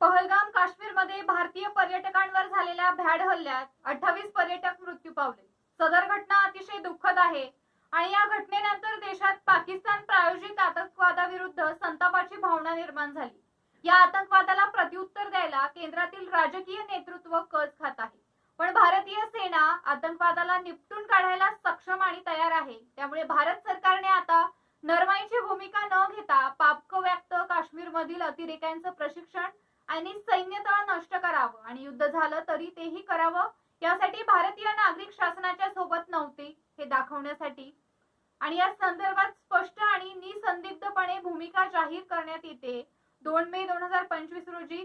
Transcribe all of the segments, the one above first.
पहलगाम काश्मीरमध्ये भारतीय पर्यटकांवर झालेल्या भ्याड हल्ल्यात अठ्ठावीस पर्यटक मृत्यू पावले. सदर घटना अतिशय दुःखद आहे आणि या घटनेनंतर देशात पाकिस्तान प्रायोजित आतंकवादाविरुद्ध संतापाची भावना निर्माण झाली. या आतंकवादाला प्रत्युत्तर द्यायला केंद्रातील राजकीय नेतृत्व कच खात आहे. पण भारतीय सेना आतंकवादाला निपटून काढायला सक्षम आणि तयार आहे. त्यामुळे भारत सरकारने आता नरमाईची भूमिका न घेता पापकव्याप्त काश्मीरमधील अतिरेक्यांचं प्रशिक्षण आणि सैन्यतळ नष्ट करावं आणि युद्ध झालं तरी तेही करावं यासाठी भारतीय नागरिक शासनाच्या सोबत नव्हते हे दाखवण्यासाठी. आणि या संदर्भात स्पष्ट आणि निसंदिग्धपणे भूमिका जाहीर करण्यात येते. दोन मे दोन हजार पंचवीस रोजी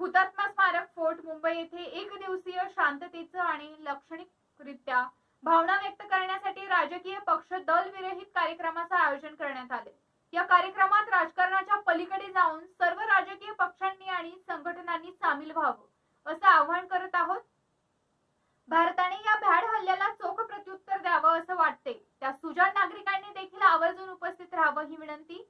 हुतात्मा स्मारक फोर्ट मुंबई येथे एक दिवसीय शांततेचं आणि लाक्षणिकरित्या भावना व्यक्त करण्यासाठी राजकीय पक्ष दल विरहित कार्यक्रमाचं आयोजन करण्यात आले. या कार्यक्रमात राजकारणाच्या पलीकडे जाऊन सर्व राजकीय पक्षांनी आणि संघटनांनी सामील व्हावं असं आवाहन करत आहोत. भारताने या भ्याड हल्ल्याला चोख प्रत्युत्तर द्यावं असं वाटते त्या सुजाण नागरिकांनी देखील आवर्जून उपस्थित राहावं ही विनंती.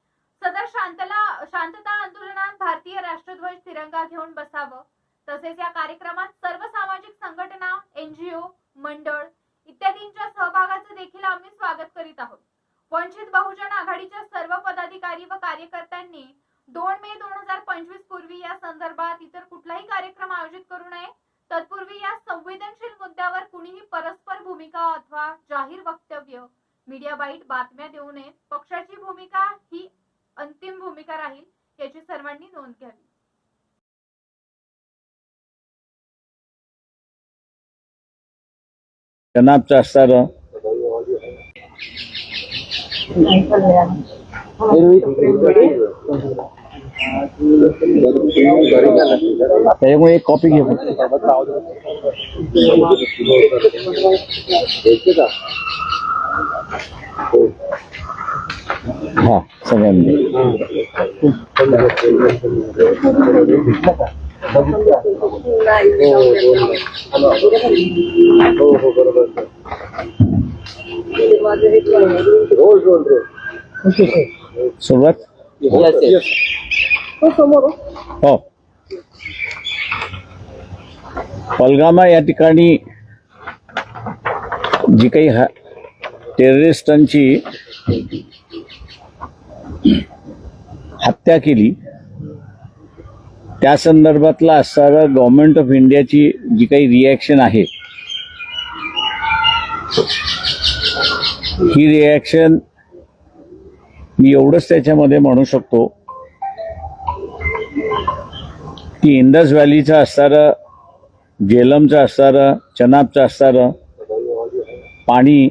सदर शांतला शांतता आंदोलनात भारतीय राष्ट्रध्वज तिरंगा घेऊन बसावं. तसेच या कार्यक्रमात सर्व सामाजिक संघटना एनजीओ मंडळ इत्यादींच्या सहभागाचं देखील आम्ही स्वागत करीत आहोत. वंचित बहुजन आघाडीच्या सर्व पदाधिकारी व कार्यकर्त्यांनी दोन मे दोन हजार पंचवीस पूर्वी या संदर्भात इतर कुठलाही कार्यक्रम आयोजित करू नये. तत्पूर्वी या संवेदनशील मुद्द्यावर कुणीही परस्पर भूमिका अथवा जाहीर वक्तव्य मीडिया बाईट बातम्या देऊ नयेत पक्षाची भूमिका ही अंतिम भूमिका राहील याची सर्वांनी नोंद घ्यावी. जनाबचं असणारं त्याच्यामुळे एक कॉपी घे फक्त. हा सुरुवात? हो. पलगामा या ठिकाणी जी काही हा टेररिस्टांची हत्या केली त्या संदर्भातला असणारं गव्हर्नमेंट ऑफ इंडियाची जी काही रिॲक्शन आहे ही रिॲक्शन मी एवढंच त्याच्यामध्ये म्हणू शकतो की इंडस व्हॅलीचं असणारं जेलमचं असणारं चनाबचं असणारं पाणी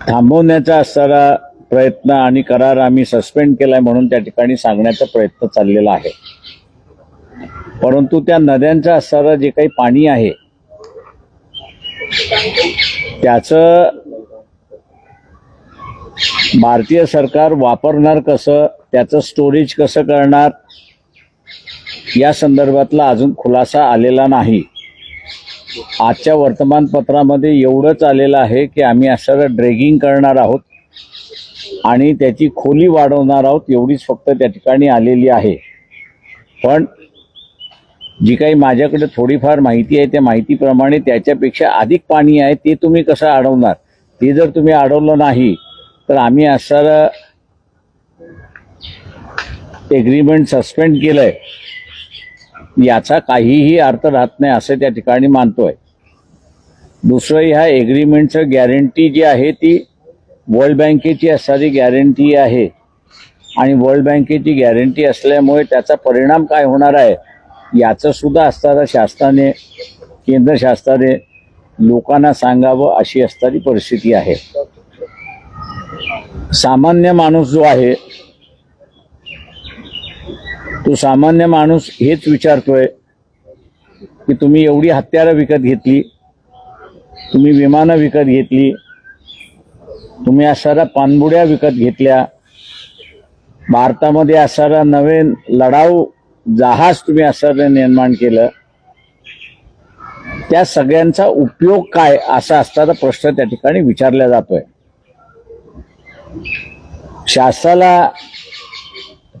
थांबवण्याचा असणारा प्रयत्न आणि करार आम्ही सस्पेंड केलाय म्हणून त्या ठिकाणी सांगण्याचा प्रयत्न चाललेला आहे. परंतु त्या नद्यांचं असणारं जे काही पाणी आहे त्याचं भारतीय सरकार वापरणार कसं त्याचं स्टोरेज कसं करणार या संदर्भातला अजून खुलासा आलेला नाही. आजच्या वर्तमानपत्रामध्ये एवढंच आलेलं आहे की आम्ही असं ड्रेगिंग करणार आहोत. आणि त्याची खोली वाढवणार आहोत एवढीच फक्त त्या ठिकाणी आलेली आहे. पण जी काही माझ्याकडे थोडीफार माहिती आहे त्या माहितीप्रमाणे त्याच्यापेक्षा अधिक पाणी आहे ते तुम्ही कसं अडवणार? ते जर तुम्ही अडवलं नाही तर आम्ही असं एग्रीमेंट सस्पेंड केलंय. याचा काहीही अर्थ राहत नाही असं त्या ठिकाणी मानतोय. दुसरं ह्या एग्रीमेंटचं गॅरंटी जी आहे ती वर्ल्ड बँकेची असणारी गॅरंटी आहे. आणि वर्ल्ड बँकेची गॅरंटी असल्यामुळे त्याचा परिणाम काय होणार आहे याचं सुद्धा असताना शासनाने केंद्र शासनाने लोकांना सांगावं अशी असणारी परिस्थिती आहे. सामान्य माणूस जो आहे तो सामान्य माणूस हेच विचारतोय की तुम्ही एवढी हत्यारं विकत घेतली तुम्ही विमानं विकत घेतली तुम्ही असणाऱ्या पाणबुड्या विकत घेतल्या. भारतामध्ये असणारा नवीन लढाऊ जहाज तुम्ही असणारं निर्माण केलं. त्या सगळ्यांचा उपयोग काय असा असणारा प्रश्न त्या ठिकाणी विचारला जातोय. शासनाला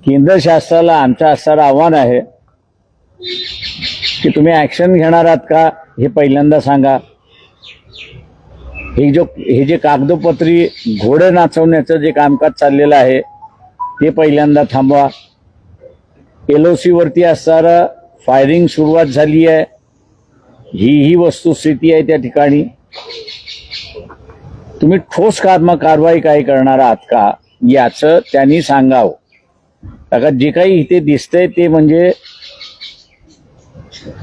केंद्र शासनाला आमचं असणारं आव्हान आहे की तुम्ही ऍक्शन घेणार आहात का हे पहिल्यांदा सांगा. हे जो हे जे कागदोपत्री घोडे नाचवण्याचं जे कामकाज चाललेलं आहे ते पहिल्यांदा थांबवा. एल ओ सीवरती असणारं फायरिंग सुरुवात झाली आहे. ही ही वस्तुस्थिती आहे त्या ठिकाणी. तुम्ही ठोस काम कारवाई काय करणार आहात का याचं त्यांनी सांगावं. कारण जे काही इथे दिसतंय ते म्हणजे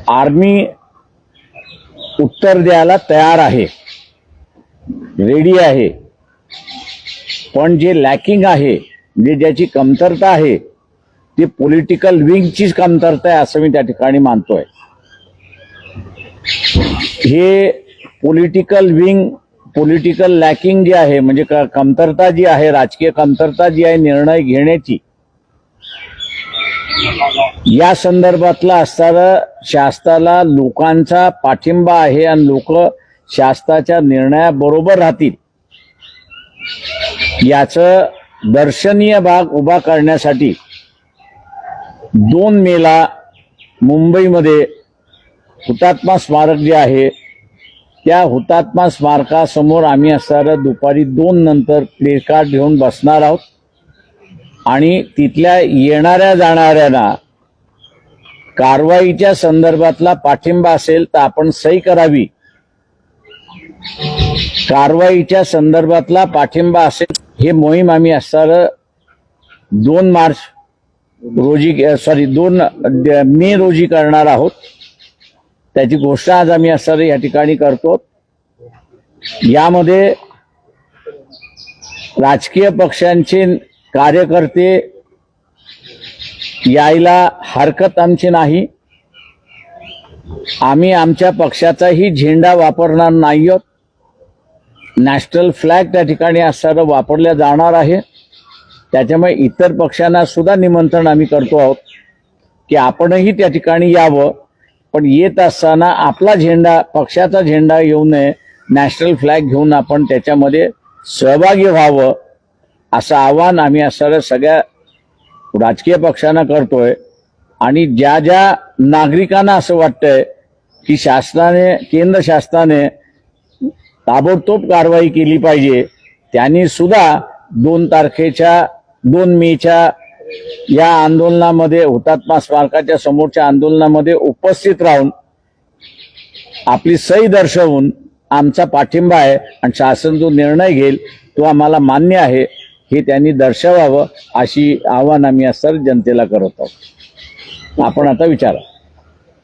आर्मी उत्तर द्यायला तयार आहे. रेडी आहे. पण जे लॅकिंग आहे जे ज्याची कमतरता आहे ती पॉलिटिकल विंगचीच कमतरता आहे असं मी त्या ठिकाणी मानतोय. हे पॉलिटिकल विंग पॉलिटिकल लॅकिंग जे आहे म्हणजे कमतरता जी आहे राजकीय कमतरता जी आहे निर्णय घेण्याची या संदर्भातला असताना शासनाला लोकांचा पाठिंबा आहे आणि लोक शासनाच्या निर्णयाबरोबर राहतील. याचं दर्शनीय भाग उभा करण्यासाठी दोन मेला मुंबईमध्ये हुतात्मा स्मारक जे आहे त्या हुतात्मा स्मारकासमोर आम्ही असणारं दुपारी दोन नंतर प्लेकार्ड घेऊन बसणार आहोत. आणि तिथल्या येणाऱ्या जाणाऱ्यांना कारवाईच्या संदर्भातला पाठिंबा असेल तर आपण सही करावी. कारवाईच्या संदर्भातला पाठिंबा असेल हे मोहीम आम्ही असणारं दोन मार्च रोजी सॉरी दोन मे रोजी करणार आहोत. त्याची घोषणा आज आम्ही असणार या ठिकाणी करतो. यामध्ये राजकीय पक्षांचे कार्यकर्ते यायला हरकत आमची नाही. आम्ही आमच्या पक्षाचाही झेंडा वापरणार नाही आहोत. नॅशनल फ्लॅग त्या ठिकाणी असणारं वापरल्या जाणार आहे. त्याच्यामुळे इतर पक्षांना सुद्धा निमंत्रण आम्ही करतो आहोत की आपणही त्या ठिकाणी यावं. पण येत असताना आपला झेंडा पक्षाचा झेंडा येऊ नये नॅशनल फ्लॅग घेऊन आपण त्याच्यामध्ये सहभागी व्हावं असं आव्हान आम्ही असणाऱ्या सगळ्या राजकीय पक्षांना करतोय. आणि ज्या ज्या नागरिकांना असं वाटतंय की शासनाने केंद्र शासनाने ताबडतोब कारवाई केली पाहिजे. त्यांनी सुद्धा दोन तारखेच्या दोन मेच्या या आंदोलनामध्ये हुतात्मा स्मारकाच्या समोरच्या आंदोलनामध्ये उपस्थित राहून आपली सही दर्शवून आमचा पाठिंबा आहे आणि शासन जो निर्णय घेईल तो आम्हाला मान्य आहे हे त्यांनी दर्शवावं अशी आव्हान आम्ही या सर जनतेला करत आहोत. आपण आता विचारा.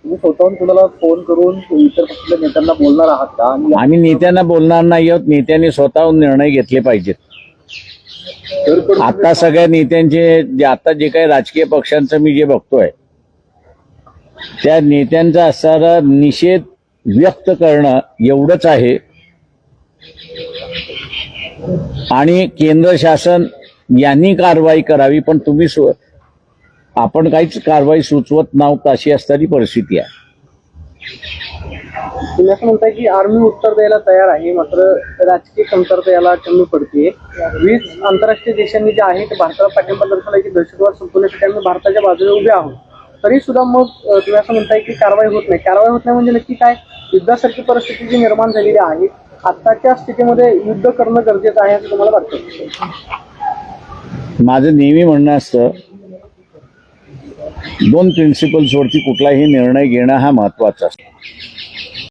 तुम्ही स्वतःहून कुणाला फोन करून इतर पक्षाच्या नेत्यांना बोलणार आहात का? आणि आम्ही नेत्यांना बोलणार नाही आहोत. नेत्यांनी स्वतःहून निर्णय घेतले पाहिजेत. आता सगळ्या नेत्यांचे जे आता जे काही राजकीय पक्षांचं मी जे बघतोय त्या नेत्यांचा असणारा निषेध व्यक्त करणं एवढंच आहे. आणि केंद्र शासन यांनी कारवाई करावी पण तुम्ही आपण काहीच कारवाई सुचवत नव्हत अशी असणारी परिस्थिती आहे. तुम्ही असं म्हणताय की आर्मी उत्तर द्यायला तयार आहे मात्र राजकीय कमतरता याला कमी पडते वीस आंतरराष्ट्रीय देशांनी जे आहे ते भारताला पाठिंबा दर्शवला की दहशतवाद संपवण्यासाठी आम्ही भारताच्या बाजूने उभे आहोत. तरी सुद्धा मग तुम्ही असं म्हणताय की कारवाई होत नाही. कारवाई होत नाही म्हणजे नक्की काय? युद्धासारखी परिस्थिती जी निर्माण झालेली आहे आत्ताच्या स्थितीमध्ये युद्ध करणं गरजेचं आहे असं तुम्हाला वाटतं? माझं नेहमी म्हणणं असतं दोन प्रिन्सिपल्सवरती कुठलाही निर्णय घेणं हा महत्त्वाचा असतो.